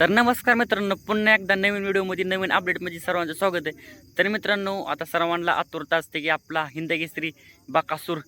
तर नमस्कार मित्रांनो पुन्हा एकदा नवीन व्हिडिओमध्ये नवीन अपडेटमध्ये सर्वांचं स्वागत आहे. तर मित्रांनो आता सर्वांना आतुरता असते की आपला हिंदकेसरी बाकासूर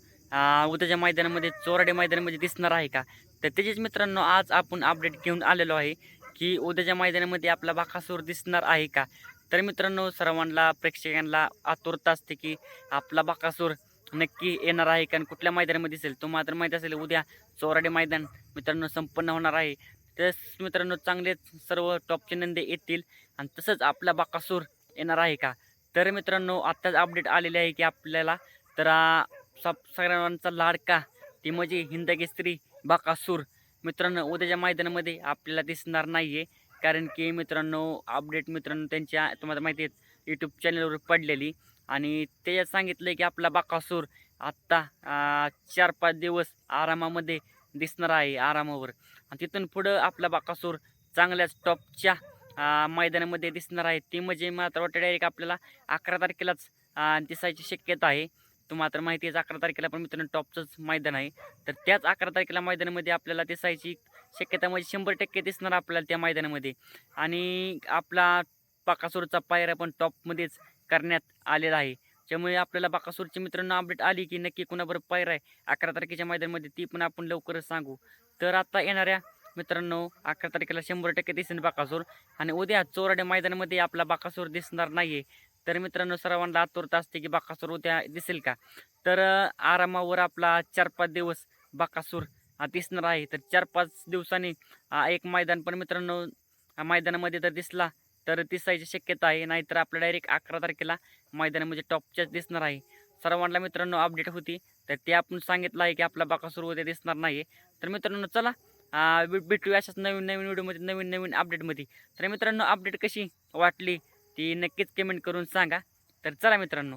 उद्याच्या मैदानामध्ये चोराडे मैदानामध्ये दिसणार आहे का? तर त्याचेच मित्रांनो आज आपण अपडेट घेऊन आलेलो आहे की उद्याच्या मैदानामध्ये आपला बाकासूर दिसणार आहे का? तर मित्रांनो सर्वांना प्रेक्षकांना आतुरता असते की आपला बाकासूर नक्की येणार आहे का आणि कुठल्या मैदानामध्ये दिसेल? तो मात्र माहीत असेल उद्या चोराडे मैदान मित्रांनो संपन्न होणार आहे. तेच मित्रांनो चांगलेच सर्व टॉपचे नंदे येतील आणि तसंच आपला बाकासूर येणार आहे का? तर मित्रांनो आत्ताच अपडेट आलेले आहे की आपल्याला तर सब सगळ्यांचा लाडका ती म्हणजे हिंदकेसरी बाकासूर मित्रांनो उद्याच्या मैदानामध्ये आपल्याला दिसणार नाही आहे कारण की मित्रांनो अपडेट मित्रांनो त्यांच्या तुम्हाला माहिती आहे यूट्यूब चॅनलवर पडलेली. आणि त्याच्यात सांगितलं की आपला बाकासूर आत्ता चार पाच दिवस आरामामध्ये दिसणार आहे आरामावर. आणि तिथून पुढं आपला बाकासूर चांगल्याच टॉपच्या मैदानामध्ये दिसणार आहे. ती म्हणजे मात्र तर डायरेक्ट आपल्याला अकरा तारखेलाच दिसायची शक्यता आहे. तो मात्र माहिती आहे अकरा तारखेला पण मित्रांनो टॉपचंच मैदान आहे. तर त्याच अकरा तारखेला मैदानामध्ये आपल्याला दिसायची शक्यता म्हणजे शंभर टक्के दिसणार आपल्याला त्या मैदानामध्ये. आणि आपला बाकासूरचा पायरा पण टॉपमध्येच करण्यात आलेला आहे. त्यामुळे आपल्याला बाकासूरची मित्रांनो अपडेट आली की नक्की कुणाबरोबर पायर आहे? अकरा तारखेच्या मैदानामध्ये ती पण आपण लवकरच सांगू. तर आता येणाऱ्या मित्रांनो अकरा तारखेला शंभर टक्के दिसेल बाकासूर. आणि उद्या चोराड्या मैदानामध्ये आपला बाकासूर दिसणार नाही आहे तर मित्रांनो सर्वांना आतुरता असते की बाकासूर उद्या दिसेल का? तर आरामावर आपला चार पाच दिवस बाकासूर हा दिसणार आहे. तर चार पाच दिवसांनी एक मैदान पण मित्रांनो मैदानामध्ये तर दिसला. तर दिसायची शक्यता आहे. नाहीतर आपल्या डायरेक्ट अकरा तारखेला मैदानामध्ये टॉपच्याच दिसणार आहे. सर्वांना मित्रांनो अपडेट होती. तर ते आपण सांगितलं आहे की आपला बाका सुरू उद्या दिसणार नाही तर मित्रांनो चला भेटूया अशाच नवीन नवीन व्हिडिओमध्ये नवीन नवीन अपडेटमध्ये तर मित्रांनो अपडेट कशी वाटली ती नक्कीच कमेंट करून सांगा. तर चला मित्रांनो.